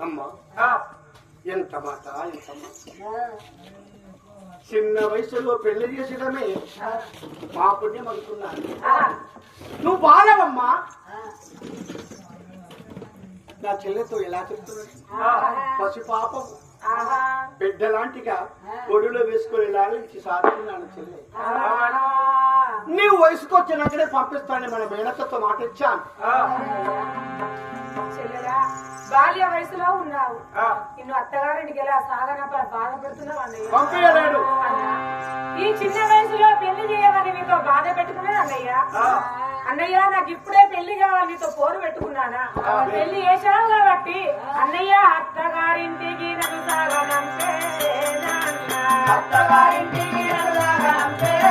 అమ్మా. ఎంత మాట ఎంత మాట. చిన్న వయసులో పెళ్ళి చేసడమే మా పుణ్యం అనుకున్నాను. ఆ, నువ్వు బాలవమ్మా నా చెల్లెతో ఎలా చెప్తున్నాడు ఆ, పసి పాపం. ఆహా, బిడ్డలాంటిగా ఒడిలో వేసుకొని లాలించి సాధుకున్నాను చెల్లె. నీవు వయసుకు వచ్చినాకనే పంపిస్తానని మన మేనత్తతో మాట ఇచ్చాను ఆ, చెల్లెలా బాల్య వయసులో ఉన్నావు. నిన్ను అత్తగారింటికి వెళ్ళి ఆ సాగన బాధపడుతున్నావు అన్నయ్య. ఈ చిన్న వయసులో పెళ్ళి చేయమని మీతో బాధ పెట్టుకున్నాను అన్నయ్య. అన్నయ్య నాకు ఇప్పుడే పెళ్ళి కావాలి నీతో పోరు పెట్టుకున్నానా? పెళ్ళి చేశావు కాబట్టి అన్నయ్య అత్తగారింటికి నన్ను సాగనంటే నాన్న. అత్తగారింటికి వెళ్ళగానంటే అన్నయ్య,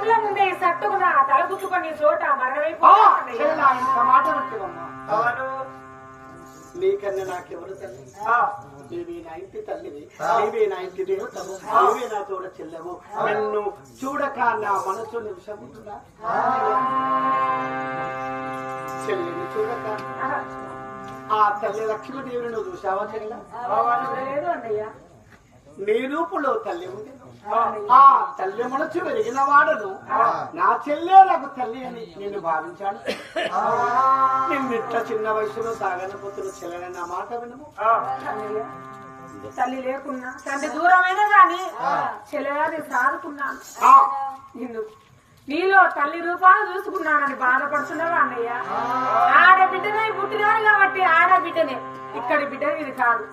కళ్ళ ముందే సట్టుకున్న తల గుచ్చుకొని చోట. నీకన్నా నాకెవరు తల్లి? నీవే నా ఇంటి తల్లివి నీవే నా ఇంటి దేవతవు నీవే నా తోడ చెల్లెవు. నన్ను చూడక నా మనసు చెల్లిని చూడక. ఆ. తల్లి లక్ష్మీదేవిని నువ్వు చూసావా చెల్ల? లేదు అన్నయ్య. నీ రూపులో తల్లి ఉంది. ఆ తల్లి మనసు వెలిగిన వాడను. నా చెల్లె నాకు తల్లి అని నేను భావించాను. నిన్నిట్ల చిన్న వయసులో సాగనపోతున్న చెల్లెని నా మాట వినము. తల్లి లేకున్నా. తండ్రి దూరమైనా గాని చెల్లెని సాదుకున్నాను ఆ, నిన్ను నీలో తల్లి రూపాలు చూసుకున్నానని బాధపడుతున్నావా అన్నయ్య? ఆడబిడ్డనే పుట్టినాను కాబట్టి ఆడబిడ్డనే. ఇక్కడి బిడ్డ ఇది కాదు.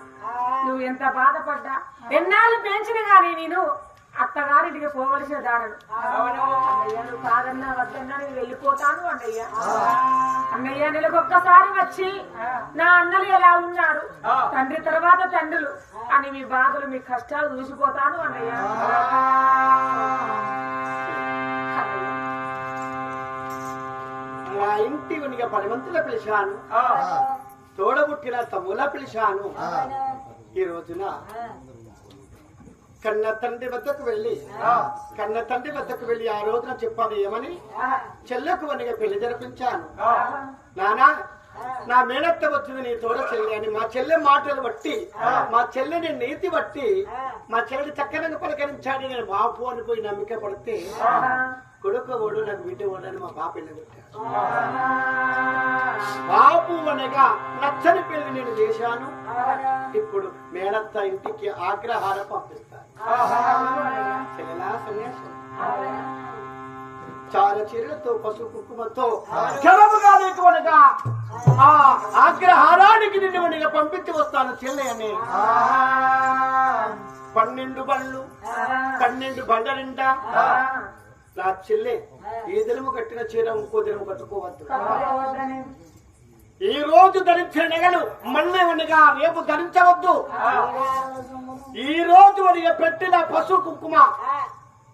నువ్వు ఎంత బాధపడ్డా? ఎన్నాళ్ళు పెంచిన గాని నేను అత్తగారింటికి పోవలసిన దాడను అన్నయ్య నువ్వు కాదన్నా వద్దన్నా నేను వెళ్ళిపోతాను అన్నయ్య. అన్నయ్య నెలకు ఒక్కసారి వచ్చి నా అన్నలు ఎలా ఉన్నారు? తండ్రి తర్వాత తండ్రులు. అని మీ బాధలు మీ కష్టాలు చూసిపోతాను అన్నయ్య. మా ఇంటి ఉనిగ పనిమంతుల పిలిచాను. తోడబుట్టిన తమ్ముల పిలిచాను. ఈ రోజున కన్న తండ్రి వద్దకు వెళ్ళి కన్న తండ్రి వద్దకు వెళ్ళి ఆ రోజున చెప్పాను ఏమని? చెల్లకు వనిగా పెళ్ళి జరిపించాను. నానా నా మేనత్త వచ్చింది నీ తోడ చెల్లి అని మా చెల్లె మాటలు బట్టి మా చెల్లెని నీతి బట్టి మా చెల్లి చక్కనగా పలకరించాడు. నేను బాపు అనుకోయి నమ్మిక పడితే కొడుకు ఓడు నాకు బిడ్డ ఓడు అని మా పెళ్ళి పెట్టాడు బాపు అనగా నచ్చని పెళ్ళి నేను చేశాను. ఇప్పుడు మేనత్త ఇంటికి ఆగ్రహార పంపిస్తాను చెల్లెలా సన్యాసం చాలా చీరలతో పసుపు కుంకుమతో క్షణముగా ఆ ఆగ్రహారానికి నిన్ను పంపించి వస్తాను చెల్లయని. పన్నెండు బళ్ళు పన్నెండు బండ నిండా నా చెల్లె. ఈ దినము కట్టిన చీర ఇంకో దినము కట్టుకోవద్దు. ఈ రోజు ధరించిన నెగలు మళ్ళీ వనిగా రేపు ధరించవద్దు. ఈ రోజు వనిగా పెట్టిన పశు కుంకుమ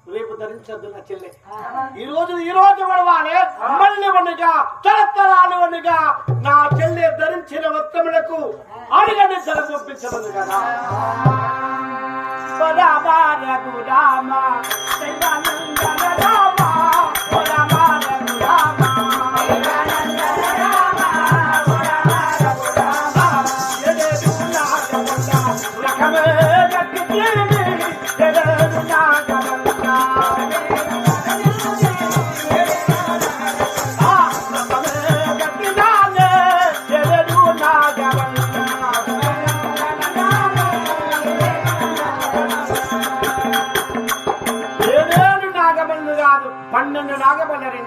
రేపు ధరించద్దు నా చెల్లె. ఈ రోజు ఈ రోజు వడవాలి మళ్ళీ వనిగా తరతరాలు వనిగా నా చెల్లె ధరించిన వస్త్రములకు అడిగని ధర పంపించవద్దు కదా. రామ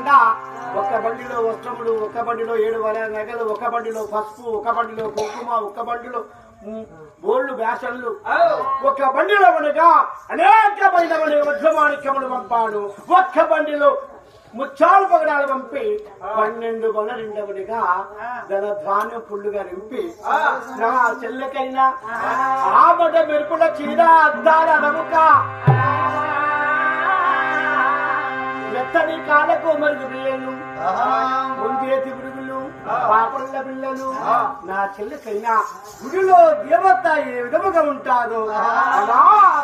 కాకుండా ఒక బండిలో వస్త్రములు ఒక బండిలో ఏడు వల నగలు ఒక బండిలో పసుపు ఒక బండిలో కుంకుమ ఒక బండిలో బోళ్ళు వేషన్లు ఒక బండిలో ఉండగా అనేకమైన వజ్రమాణిక్యములు పంపాడు. ఒక్క బండిలో ముచ్చాలు పగడాలు పంపి పన్నెండు వల రెండవదిగా ధన ధాన్యం పుల్లుగా నింపి నా చెల్లెకైనా ఆమడ మెరుపుల చీర అద్దాల నముక కాలకు మరుగు పిల్లలు ముందేతి పురుగులు పాపళ్ళ పిల్లలు నా చెల్లెకైనా గుడిలో దేవత ఏ విధముగా ఉంటాదో అలా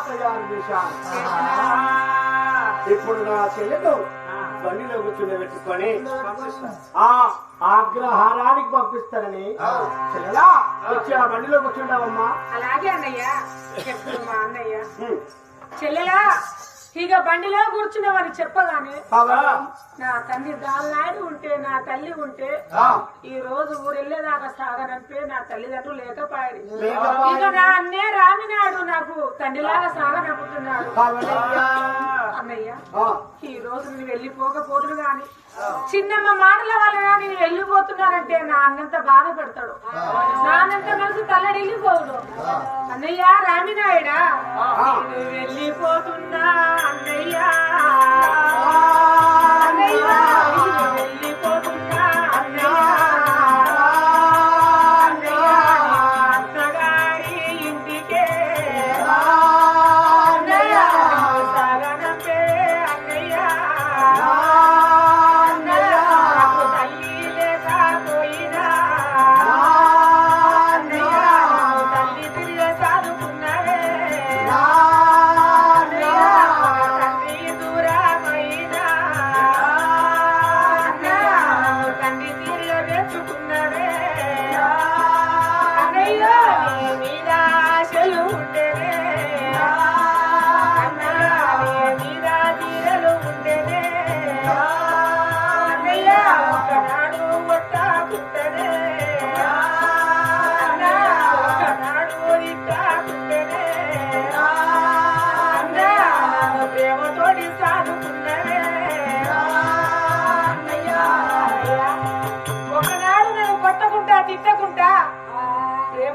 తయారు చేశాను ఇప్పుడు నా చెల్లెలు బండిలో కూర్చుని పెట్టుకొని ఆ ఆగ్రహారానికి పంపిస్తానని చెల్లెలా వచ్చి ఆ బండిలో కూర్చుంటావమ్మా. అలాగే అన్నయ్య చెప్తున్నా మా అన్నయ్య. చెల్లెలా ఇక బండిలో కూర్చున్నావని చెప్పగానే? నా తండ్రి దాల్నాడు ఉంటే నా తల్లి ఉంటే. ఈ రోజు ఊరెళ్ళేదాకా సాగనంపే నా తల్లిదండ్రులు లేకపోయారు లేకపాయె. ఇక నా అన్నే రామినాడు నాకు తండ్రిలాగా సాగనంపుతున్నాడు. అన్నయ్య. ఈ రోజు నేను వెళ్ళిపోకపోతుడు గాని చిన్నమ్మ మాటల వలన నేను వెళ్ళిపోతున్నానంటే నా అన్నంత బాధ పెడతాడు నాన్నంత కలిసి తల్లడిల్లిపోవుడు అన్నయ్య రామినాయుడా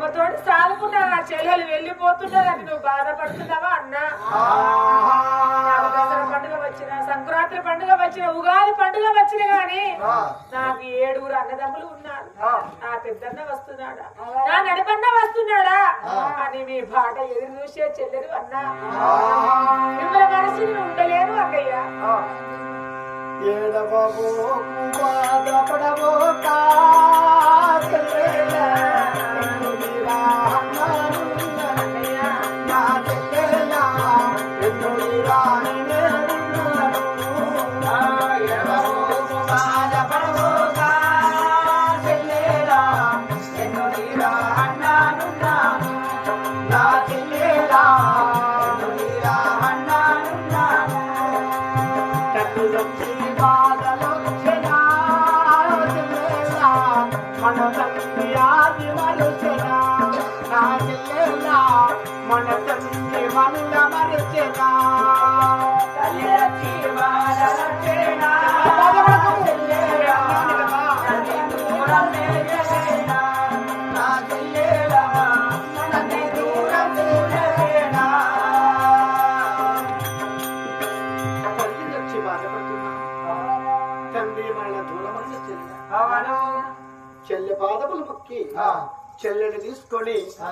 ప్రేమతోటి సాదుకుంటా నా చెల్లెలు వెళ్ళిపోతున్నారని నువ్వు బాధపడుతున్నావా అన్నా? దసరా పండుగ వచ్చిన సంక్రాంతి పండుగ వచ్చిన ఉగాది పండుగ వచ్చిన గాని నాకు ఏడుగురు అన్నదమ్ములు ఉన్నారు. నా పెద్దన్న వస్తున్నాడా? నా నడిపన్న వస్తున్నాడా? అని నీ బాట ఎదురు చూసే చెల్లెలు అన్నా. మిమ్మల్ని కలిసి ఉండలేను అన్నయ్య. ఏడవబోకు బాధపడబోక మన తల్లి వల్ల మరుచెనా చెల్లెని తీసుకొని ఆ.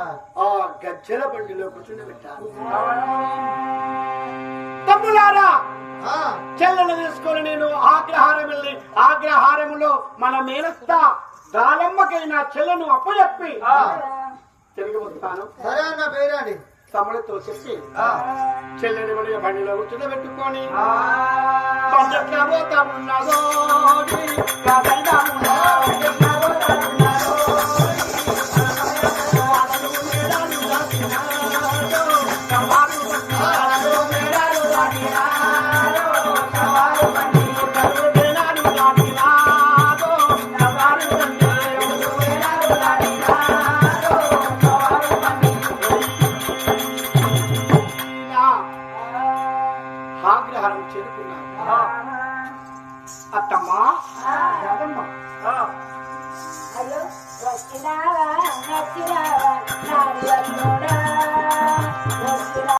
గజ్జల బండిలో కూర్చుని పెట్టారు తమ్ములారా చెల్లెని తీసుకొని నేను ఆగ్రహారం వెళ్ళి ఆగ్రహారములో మన మేనత్త దానమ్మకైన చెల్లెను అప్పచెప్పి తిరిగి వస్తాను. సరే అన్న పేరండి తమ్ముడితో చెప్పి చెల్లెని బండిలో కూర్చుని పెట్టుకొని పండట్ల అత్తమ్మా? రాదమ్మా? అయ్యో వచ్చినావా